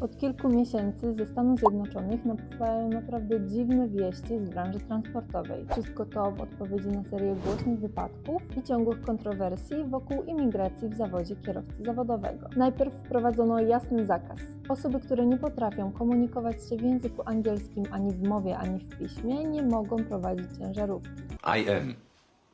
Od kilku miesięcy ze Stanów Zjednoczonych napływają naprawdę dziwne wieści z branży transportowej. Wszystko to w odpowiedzi na serię głośnych wypadków i ciągłych kontrowersji wokół imigracji w zawodzie kierowcy zawodowego. Najpierw wprowadzono jasny zakaz. Osoby, które nie potrafią komunikować się w języku angielskim ani w mowie, ani w piśmie, nie mogą prowadzić ciężarówki. I am.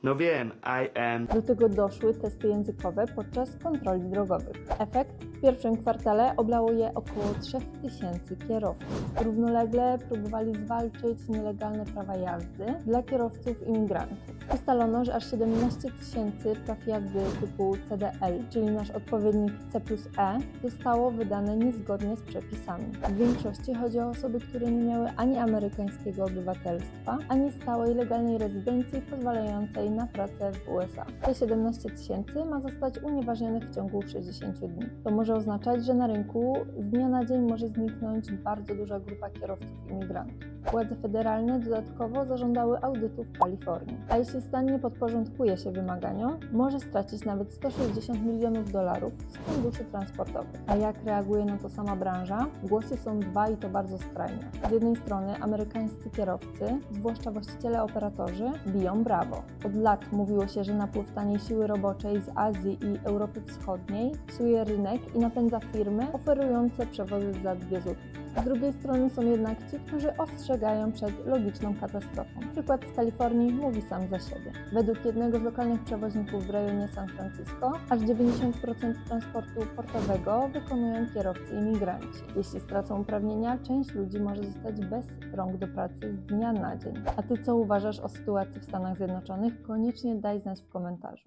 No wiem, I am. Do tego doszły testy językowe podczas kontroli drogowych. Efekt? W pierwszym kwartale oblało je około 3000 kierowców. Równolegle próbowali zwalczyć nielegalne prawa jazdy dla kierowców imigrantów. Ustalono, że aż 17 tysięcy praw jazdy typu CDL, czyli nasz odpowiednik C plus E, zostało wydane niezgodnie z przepisami. W większości chodzi o osoby, które nie miały ani amerykańskiego obywatelstwa, ani stałej legalnej rezydencji pozwalającej na pracę w USA. Te 17 tysięcy ma zostać unieważnionych w ciągu 60 dni. To może oznaczać, że na rynku z dnia na dzień może zniknąć bardzo duża grupa kierowców imigrantów. Władze federalne dodatkowo zażądały audytu w Kalifornii. A jeśli stan nie podporządkuje się wymaganiom, może stracić nawet 160 milionów dolarów z funduszy transportowych. A jak reaguje na to sama branża? Głosy są dwa i to bardzo skrajne. Z jednej strony amerykańscy kierowcy, zwłaszcza właściciele operatorzy, biją brawo. Od lat mówiło się, że napływ taniej siły roboczej z Azji i Europy Wschodniej psuje rynek i napędza firmy oferujące przewozy za dwie złotówki. Z drugiej strony są jednak ci, którzy ostrzegają przed logiczną katastrofą. Przykład z Kalifornii mówi sam za siebie. Według jednego z lokalnych przewoźników w rejonie San Francisco, aż 90% transportu portowego wykonują kierowcy imigranci. Jeśli stracą uprawnienia, część ludzi może zostać bez rąk do pracy z dnia na dzień. A ty co uważasz o sytuacji w Stanach Zjednoczonych? Koniecznie daj znać w komentarzu.